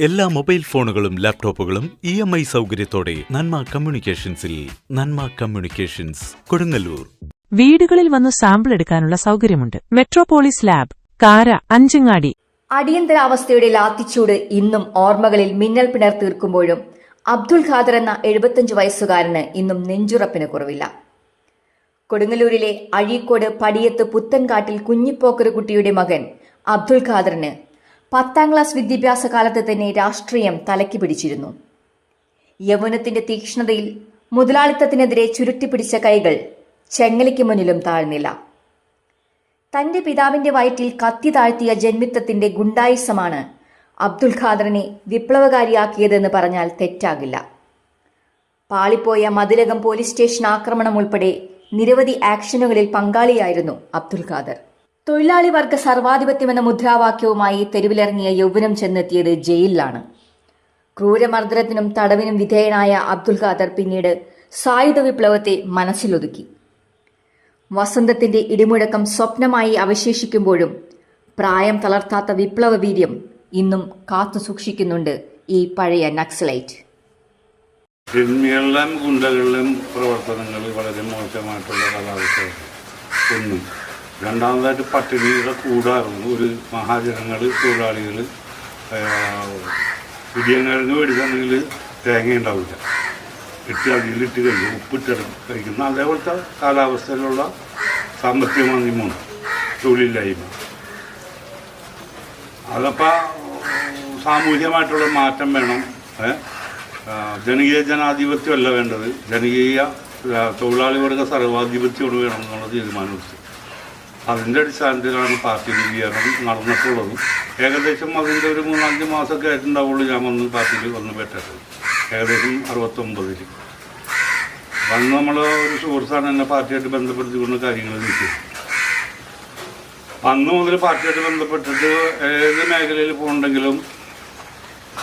എല്ലാ മൊബൈൽ ഫോണുകളും ലാപ്ടോപ്പുകളും ഇ എം ഐ സൗകര്യത്തോടെ നന്മ കമ്മ്യൂണിക്കേഷൻസിൽ നന്മ കമ്മ്യൂണിക്കേഷൻസ് കൊടുങ്ങല്ലൂർ. വീടുകളിൽ വന്ന് സാമ്പിൾ എടുക്കാനുള്ള സൗകര്യമുണ്ട്. മെട്രോപോളിസ് ലാബ് കാര അഞ്ചങ്ങാടി. അടിയന്തരാവസ്ഥയുടെ ലാത്തിച്ചൂട് ഇന്നും ഓർമ്മകളിൽ മിന്നൽ പിണർ തീർക്കുമ്പോഴും അബ്ദുൽ ഖാദർ എന്ന എഴുപത്തഞ്ച് വയസ്സുകാരന് ഇന്നും നെഞ്ചുറപ്പിന് കുറവില്ല. കൊടുങ്ങല്ലൂരിലെ അഴീക്കോട് പടിയത്ത് പുത്തൻകാട്ടിൽ കുഞ്ഞിപ്പോക്കറുകുട്ടിയുടെ മകൻ അബ്ദുൽ ഖാദറിന് പത്താം ക്ലാസ് വിദ്യാഭ്യാസ കാലത്ത് തന്നെ രാഷ്ട്രീയം തലയ്ക്ക് പിടിച്ചിരുന്നു. യൗവനത്തിന്റെ തീക്ഷ്ണതയിൽ മുതലാളിത്തത്തിനെതിരെ ചുരുട്ടിപ്പിടിച്ച കൈകൾ ചെങ്ങലയ്ക്ക് മുന്നിലും താഴ്ന്നില്ല. തന്റെ പിതാവിന്റെ വയറ്റിൽ കത്തി താഴ്ത്തിയ ജന്മിത്തത്തിന്റെ ഗുണ്ടായിസമാണ് അബ്ദുൽ ഖാദറിനെ വിപ്ലവകാരിയാക്കിയതെന്ന് പറഞ്ഞാൽ തെറ്റാകില്ല. പാളിപ്പോയ മതിലകം പോലീസ് സ്റ്റേഷൻ ആക്രമണം ഉൾപ്പെടെ നിരവധി ആക്ഷനുകളിൽ പങ്കാളിയായിരുന്നു അബ്ദുൽ ഖാദർ. തൊഴിലാളി വർഗ സർവാധിപത്യമെന്ന മുദ്രാവാക്യവുമായി തെരുവിലിറങ്ങിയ യൗവനം ചെന്നെത്തിയത് ജയിലിലാണ്. ക്രൂരമർദ്ദനത്തിനും തടവിനും വിധേയനായ അബ്ദുൽ ഖാദർ പിന്നീട് സായുധ വിപ്ലവത്തെ മനസ്സിലൊതുക്കി. വസന്തത്തിന്റെ ഇടിമുഴക്കം സ്വപ്നമായി അവശേഷിക്കുമ്പോഴും പ്രായം തളർത്താത്ത വിപ്ലവ വീര്യം ഇന്നും കാത്തു സൂക്ഷിക്കുന്നുണ്ട് ഈ പഴയ നക്സലൈറ്റ്. സിനിമകളിലെയും ഗുണ്ടകളിലെയും പ്രവർത്തനങ്ങൾ വളരെ മോശമായിട്ടുള്ള കാലാവസ്ഥയാണ് രണ്ടാമതായിട്ട് പട്ടിണിയുടെ കൂടാറുണ്ട് ഒരു മഹാജനങ്ങൾ തൊഴിലാളികൾ ഇടിയങ്ങഴങ്ങ് മേടിക്കുകയാണെങ്കിൽ തേങ്ങ ഉണ്ടാവില്ല. ഇട്ട് അതിലിട്ട് കഴിക്കും ഉപ്പിട്ട് കഴിക്കുന്ന അതേപോലത്തെ കാലാവസ്ഥയിലുള്ള സാമ്പത്തിക മാന്ദ്യമാണ് തൊഴിലില്ലായ്മ. അതപ്പോൾ സാമൂഹ്യമായിട്ടുള്ള മാറ്റം വേണം. ജനകീയ ജനാധിപത്യമല്ല വേണ്ടത്. ജനകീയ തൊഴിലാളി വർഗ സർവാധിപത്യമാണ് വേണം എന്നുള്ള തീരുമാനമെടുത്തു അതിന്റെ അടിസ്ഥാനത്തിലാണ് പാർട്ടി രൂപീകരണം നടന്നിട്ടുള്ളത്. ഏകദേശം അതിന്റെ ഒരു മൂന്നഞ്ച് മാസമൊക്കെ ആയിട്ടുണ്ടാവുള്ളൂ ഞാൻ വന്ന് പാർട്ടിയിൽ വന്ന് പെട്ടത് ഏകദേശം അറുപത്തൊമ്പതിൽ അന്ന് നമ്മൾ ഒരു സുഹൃത്താണ് എന്നെ പാർട്ടിയായിട്ട് ബന്ധപ്പെടുത്തിക്കൊണ്ട് കാര്യങ്ങൾ നിൽക്കും അന്ന് മുതൽ പാർട്ടിയായിട്ട് ബന്ധപ്പെട്ടിട്ട് ഏത് മേഖലയിൽ പോകണമെങ്കിലും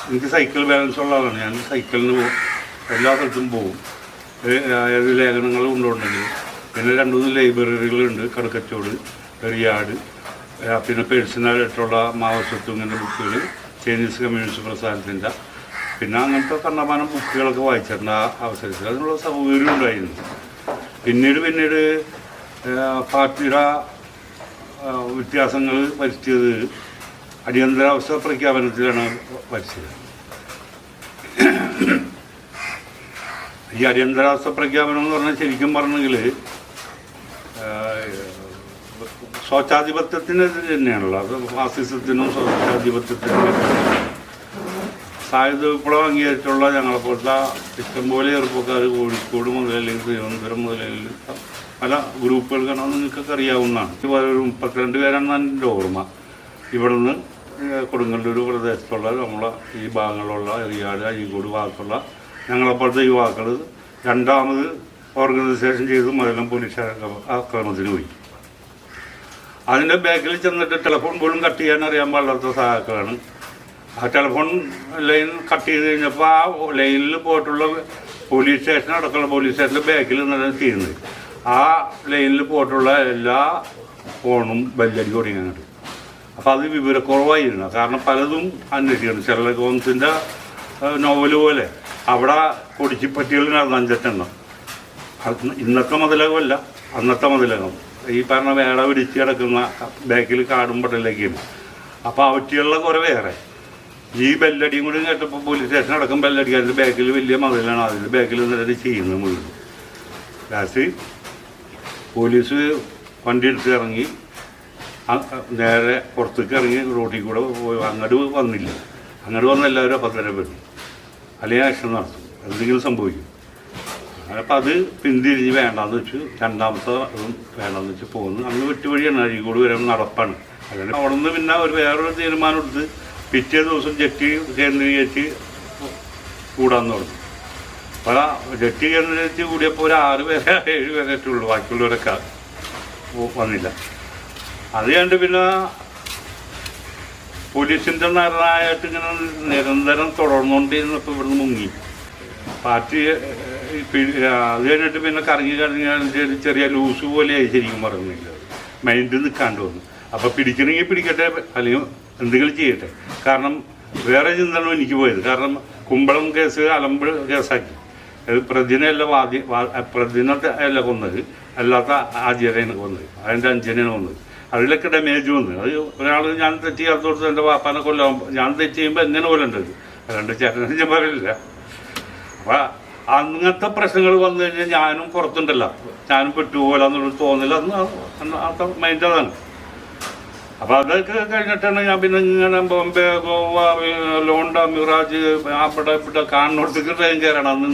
എനിക്ക് സൈക്കിൾ ബാലൻസ് ഉള്ള ആളാണ്. ഞാൻ സൈക്കിളിന് പോകും. എല്ലാ സ്ഥലത്തും പോകും. ഏത് ലേഖനങ്ങൾ കൊണ്ടുണ്ടെങ്കിലും പിന്നെ രണ്ട് മൂന്ന് ലൈബ്രറികളുണ്ട് കടക്കച്ചോട് പെരിയാട് പിന്നെ പേഴ്സണലായിട്ടുള്ള മാവസത്വം ഇങ്ങനെ ബുക്കുകൾ ചൈനീസ് കമ്മ്യൂണിസ്റ്റ് പ്രസ്ഥാനത്തിന്റെ. പിന്നെ അങ്ങനത്തെ കണ്ണമാനം ബുക്കുകളൊക്കെ വായിച്ചിട്ടുണ്ട് ആ അവസരത്തിൽ അതിനുള്ള സൗകര്യം ഉണ്ടായിരുന്നു. പിന്നീട് പിന്നീട് പാർട്ടിയുടെ വ്യത്യാസങ്ങൾ വരുത്തിയത് അടിയന്തരാവസ്ഥ പ്രഖ്യാപനത്തിലാണ് വരച്ചത് ഈ അടിയന്തരാവസ്ഥ പ്രഖ്യാപനം എന്ന് പറഞ്ഞാൽ ശരിക്കും പറഞ്ഞെങ്കിൽ സ്വച്ഛാധിപത്യത്തിനെതിരെ തന്നെയാണല്ലോ. അത് ഫാസിസത്തിനും സ്വച്ഛാധിപത്യത്തിനും സായുധ വിപ്ലവം അംഗീകരിച്ചുള്ള ഞങ്ങളെപ്പോലത്തെ ഇഷ്ടംപോലെ ചെറുപ്പക്കാർ കോഴിക്കോട് മുതലല്ലെങ്കിൽ തിരുവനന്തപുരം മുതലല്ലെങ്കിൽ പല ഗ്രൂപ്പുകൾ കാണാൻ നിങ്ങൾക്കൊക്കെ അറിയാവുന്നതാണ്. ഒരു മുപ്പത്തിരണ്ട് പേരാണെന്നാണ് എന്റെ ഓർമ്മ. ഇവിടുന്ന് നിന്ന് കൊടുങ്ങല്ലൂർ പ്രദേശത്തുള്ള നമ്മളെ ഈ ഭാഗങ്ങളിലുള്ള എറിയാട് അഴീക്കോട് ഭാഗത്തുള്ള ഞങ്ങളെപ്പോഴത്തെ യുവാക്കൾ രണ്ടാമത് ഓർഗനൈസേഷൻ ചെയ്ത് മുതലും പോലീസ് ആക്രമണത്തിന് പോയി. അതിന്റെ ബാക്കിൽ ചെന്നിട്ട് ടെലിഫോൺ പോലും കട്ട് ചെയ്യാൻ അറിയാൻ പാടില്ലാത്ത സഹാക്കളാണ് ആ ടെലിഫോൺ ലൈൻ കട്ട് ചെയ്ത് കഴിഞ്ഞപ്പോൾ ആ ലൈനിൽ പോയിട്ടുള്ള പോലീസ് സ്റ്റേഷൻ അടക്കമുള്ള പോലീസ് സ്റ്റേഷന്റെ ബാക്കിൽ നിന്നാണ് ചെയ്യുന്നത്. ആ ലൈനിൽ പോയിട്ടുള്ള എല്ലാ ഫോണും ബെല്ലടി തുടങ്ങിയാണ് അപ്പോൾ അത് വിവരക്കുറവായിരുന്നു. കാരണം പലതും അന്വേഷിക്കണം. ചെറിയ ഹോംസിന്റെ നോവൽ പോലെ. അവിടെ കൊടിച്ചിപ്പറ്റികൾ നടന്ന അഞ്ചെട്ടെണ്ണം. ഇന്നത്തെ മുതലകമല്ല അന്നത്തെ മുതലകം. ഈ പറഞ്ഞ വേട പിടിച്ച് കിടക്കുന്ന ബാക്കിൽ കാടും പട്ടലേക്കും അപ്പോൾ അവറ്റിയുള്ള കുറേ വേറെ. ഈ ബെല്ലടിയും കൂടി കേട്ടപ്പോൾ പോലീസ് സ്റ്റേഷൻ അടക്കം ബെല്ലടിക്കാൻ. അതിന്റെ ബാക്കിൽ വലിയ മതിലാണ് അതിന്റെ ബാക്കിൽ നിന്നിട്ട് ചെയ്യുന്നത് മുഴുവൻ. ലാസ്റ്റ് പോലീസ് വണ്ടി എടുത്ത് ഇറങ്ങി നേരെ പുറത്തേക്ക് ഇറങ്ങി റോട്ടിൽ കൂടെ പോയി. അങ്ങോട്ട് വന്നില്ല. അങ്ങോട്ട് വന്ന എല്ലാവരും അപ്പം തന്നെ വരും അല്ലെങ്കിൽ ആക്ഷൻ നടത്തും. എന്തെങ്കിലും സംഭവിക്കും. അപ്പം അത് പിന്തിരിഞ്ഞ് വേണ്ടാന്ന് വെച്ച്. രണ്ടാമത്തെ അതും വേണ്ടാന്ന് വെച്ച് പോകുന്നു അന്ന് വെട്ടുവഴിയാണ് അഴീക്കോട് വരെ നടപ്പാണ്. അങ്ങനെ അവിടെ നിന്ന് പിന്നെ ഒരു വേറൊരു തീരുമാനം എടുത്ത് പിറ്റേ ദിവസം ജെട്ടി കേന്ദ്രീകരിച്ച് കൂടാൻ തുടങ്ങി. അപ്പോൾ ജെട്ടി കേന്ദ്രീകരിച്ച് കൂടിയപ്പോൾ ഒരു ആറ് പേരെ ഏഴ് പേരെ ഉള്ളൂ. ബാക്കിയുള്ളവരൊക്കെ വന്നില്ല. അത് കണ്ട് പിന്നെ പോലീസിന്റെ നേരനായിട്ട് ഇങ്ങനെ നിരന്തരം തുടർന്നുകൊണ്ടിരുന്നപ്പോൾ ഇവിടുന്ന് മുങ്ങി. പാർട്ടി അത് പിന്നെ കറങ്ങി കറങ്ങി ചെറിയ ലൂസ് പോലെയായി ശരിക്കും പറഞ്ഞില്ല മൈൻഡ് നിൽക്കാണ്ട് വന്നു. അപ്പോൾ പിടിക്കണമെങ്കിൽ പിടിക്കട്ടെ അല്ലെങ്കിൽ എന്തെങ്കിലും ചെയ്യട്ടെ. കാരണം വേറെ ചിന്തയാണ് എനിക്ക് പോയത്. കാരണം കുമ്പളം കേസ് അലമ്പ് കേസാക്കി. അത് പ്രതിനെയല്ല വാദി പ്രതിനത്തെ അല്ല കൊന്നത്. അല്ലാത്ത ആചാര്യനെ കൊന്നത്. അതിന്റെ അഞ്ചനെയാണ് കൊന്നത്. അതിലൊക്കെ ഡാമേജ് വന്നു. അത് ഒരാൾ ഞാൻ തെറ്റ് ചെയ്യാത്തോടത്ത് എന്റെ വാപ്പാനെ കൊല്ലാൻ ഞാൻ തെറ്റ് ചെയ്യുമ്പോൾ എങ്ങനെ കൊല്ലേണ്ടത്? അല്ലാണ്ട് ചേട്ടനെ ഞാൻ പറയില്ല. അപ്പൊ അങ്ങനത്തെ പ്രശ്നങ്ങൾ വന്നു കഴിഞ്ഞാൽ ഞാനും പുറത്തുണ്ടല്ലോ. ഞാനും പെട്ടുപോലെന്നുള്ളൊരു തോന്നൽ തോന്നില്ല. അന്ന് ആ മൈൻഡ് അതാണ്. അപ്പൊ അതൊക്കെ കഴിഞ്ഞിട്ടാണ് ഞാൻ പിന്നെ ഇങ്ങനെ ബോംബെ ഗോവ ലോണ്ട മിറാജ് അവിടെ ഇവിടെ കാണുന്നിടത്തേക്ക് ട്രെയിൻ കയറണം